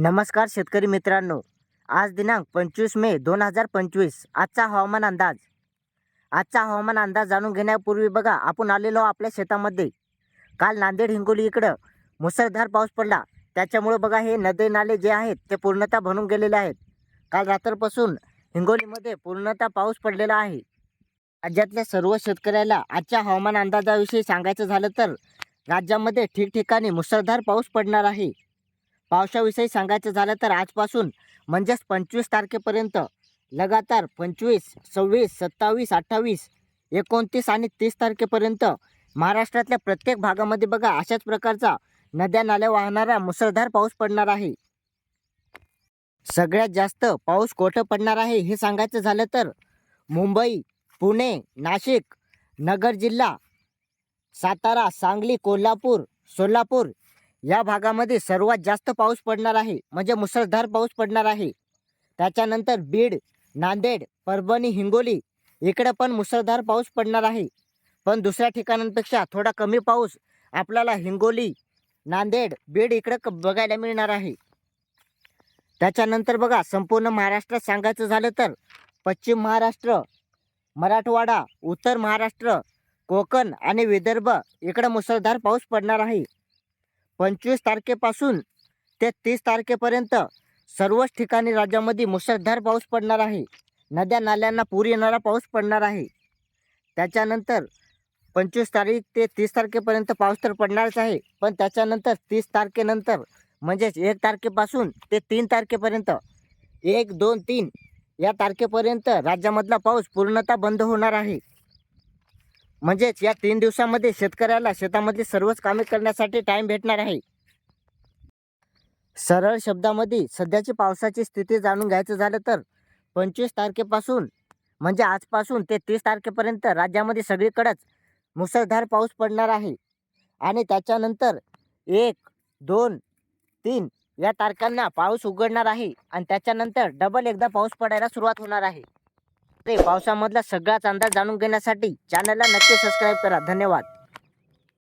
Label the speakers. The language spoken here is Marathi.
Speaker 1: नमस्कार शेतकरी मित्रांनो. आज दिनांक पंचवीस मे दोन हजार पंचवीस. आजचा हवामान अंदाज. आजचा हवामान अंदाज जाणून घेण्यापूर्वी बघा आपण आलेलो आपल्या शेतामध्ये. काल नांदेड हिंगोली इकडं मुसळधार पाऊस पडला. त्याच्यामुळं बघा हे नदे नाले जे आहेत ते पूर्णतः भरून गेलेले आहेत. काल रात्रपासून हिंगोलीमध्ये पूर्णतः पाऊस पडलेला आहे. राज्यातल्या सर्व शेतकऱ्याला आजच्या हवामान अंदाजाविषयी सांगायचं झालं तर राज्यामध्ये ठिकठिकाणी मुसळधार पाऊस पडणार आहे. पावसाविषयी सांगायचं झालं तर आजपासून म्हणजेच पंचवीस तारखेपर्यंत लगातार पंचवीस सव्वीस सत्तावीस अठ्ठावीस एकोणतीस आणि तीस तारखेपर्यंत महाराष्ट्रातल्या प्रत्येक भागामध्ये बघा अशाच प्रकारचा नद्या नाल्या वाहणारा मुसळधार पाऊस पडणार आहे. सगळ्यात जास्त पाऊस कोठं पडणार आहे हे सांगायचं झालं तर मुंबई पुणे नाशिक नगर जिल्हा सातारा सांगली कोल्हापूर सोलापूर या भागामध्ये सर्वात जास्त पाऊस पडणार आहे. म्हणजे मुसळधार पाऊस पडणार आहे. त्याच्यानंतर बीड नांदेड परभणी हिंगोली इकडे पण मुसळधार पाऊस पडणार आहे. पण दुसऱ्या ठिकाणांपेक्षा थोडा कमी पाऊस आपल्याला हिंगोली नांदेड बीड इकडे क- बघायला मिळणार आहे. त्याच्यानंतर बघा संपूर्ण महाराष्ट्रात सांगायचं झालं तर पश्चिम महाराष्ट्र मराठवाडा उत्तर महाराष्ट्र कोकण आणि विदर्भ इकडं मुसळधार पाऊस पडणार आहे. पंचवीस तारखेपासून ते तीस तारखेपर्यंत सर्वच ठिकाणी राज्यामध्ये मुसळधार पाऊस पडणार आहे. नद्या नाल्यांना पूर येणारा पाऊस पडणार आहे. त्याच्यानंतर पंचवीस तारीख ते तीस तारखेपर्यंत पाऊस तर पडणारच आहे. पण त्याच्यानंतर तीस तारखेनंतर म्हणजेच एक तारखेपासून ते तीन तारखेपर्यंत एक दोन तीन या तारखेपर्यंत राज्यामधला पाऊस पूर्णतः बंद होणार आहे. म्हणजेच या तीन दिवसामध्ये शेतकऱ्याला शेतामधली सर्वच कामे करण्यासाठी टाइम भेटणार आहे. सरळ शब्दामध्ये सध्याची पावसाची स्थिती जाणून घ्यायचं झालं तर पंचवीस तारखेपासून म्हणजे आजपासून ते तीस तारखेपर्यंत राज्यामध्ये सगळीकडंच मुसळधार पाऊस पडणार आहे. आणि त्याच्यानंतर एक दोन तीन या तारखांना पाऊस उघडणार आहे. आणि त्याच्यानंतर डबल एकदा पाऊस पडायला सुरुवात होणार आहे. ते पावसामधला सगळाच अंदाज जाणून घेण्यासाठी चॅनलला नक्की सबस्क्राईब करा. धन्यवाद.